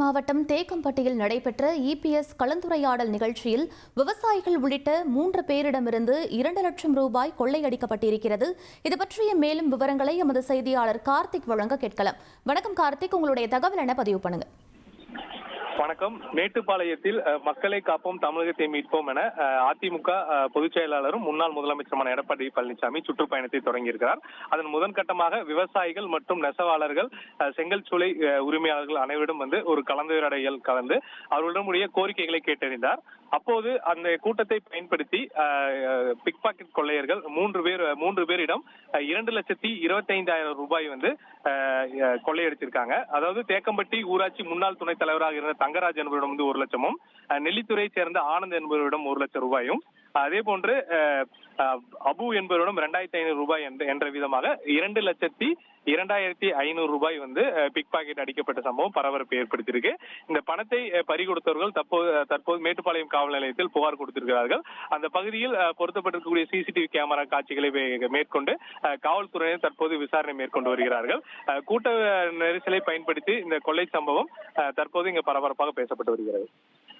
மாவட்டம் தேக்கம்பட்டியில் நடைபெற்ற இபிஎஸ் கலந்துரையாடல் நிகழ்ச்சியில் விவசாயிகள் உள்ளிட்ட மூன்று பேரிடமிருந்து இரண்டு லட்சம் ரூபாய் கொள்ளையடிக்கப்பட்டிருக்கிறது. இது பற்றிய மேலும் விவரங்களை எமது செய்தியாளர் கார்த்திக் வழங்க கேட்கலாம். வணக்கம் கார்த்திக். உங்களுடைய தகவல் என பதிவு பண்ணுங்க. வணக்கம். மேட்டுப்பாளையத்தில் மக்களை காப்போம் தமிழகத்தை மீட்போம் என அதிமுக பொதுச் செயலாளரும் முன்னாள் முதலமைச்சருமான எடப்பாடி பழனிசாமி சுற்றுப்பயணத்தை தொடங்கியிருக்கிறார். அதன் முதன்கட்டமாக விவசாயிகள் மற்றும் நெசவாளர்கள் செங்கல் சூளை உரிமையாளர்கள் அனைவரிடம் வந்து ஒரு கலந்துரையாடல் கலந்து அவர்களிடமுடைய கோரிக்கைகளை கேட்டறிந்தார். அப்போது அந்த கூட்டத்தை பயன்படுத்தி பிக் பாக்கெட் கொள்ளையர்கள் மூன்று பேர் மூன்று பேரிடம் இரண்டு லட்சத்தி இருபத்தைந்தாயிரம் ரூபாய் வந்து கொள்ளையடிச்சிருக்காங்க. அதாவது தேக்கம்பட்டி ஊராட்சி முன்னாள் துணைத் தலைவராக இருந்த தங்கராஜ் என்பவரிடம் வந்து ஒரு லட்சமும் நெல்லித்துறையை சேர்ந்த ஆனந்த் என்பவரிடம் ஒரு லட்சம் ரூபாயும் அதே போன்று அபு என்பவரிடம் இரண்டாயிரத்தி ஐநூறு ரூபாய் என்ற என்ற விதமாக இரண்டு லட்சத்தி இரண்டாயிரத்தி ஐநூறு ரூபாய் வந்து பிக் பாக்கெட் அடிக்கப்பட்ட சம்பவம் பரபரப்பு ஏற்படுத்தியிருக்கு. இந்த பணத்தை பறி பறிகொடுத்தவர்கள் தற்போது தற்போது மேட்டுப்பாளையம் காவல் நிலையத்தில் புகார் கொடுத்திருக்கிறார்கள். அந்த பகுதியில் பொருத்தப்பட்டிருக்கக்கூடிய சிசிடிவி கேமரா காட்சிகளை மேற்கொண்டு காவல்துறையினர் தற்போது விசாரணை மேற்கொண்டு வருகிறார்கள். கூட்ட நெரிசலை பயன்படுத்தி இந்த கொள்ளை சம்பவம் அஹ், தற்போது இங்கு பரபரப்பாக பேசப்பட்டு வருகிறது.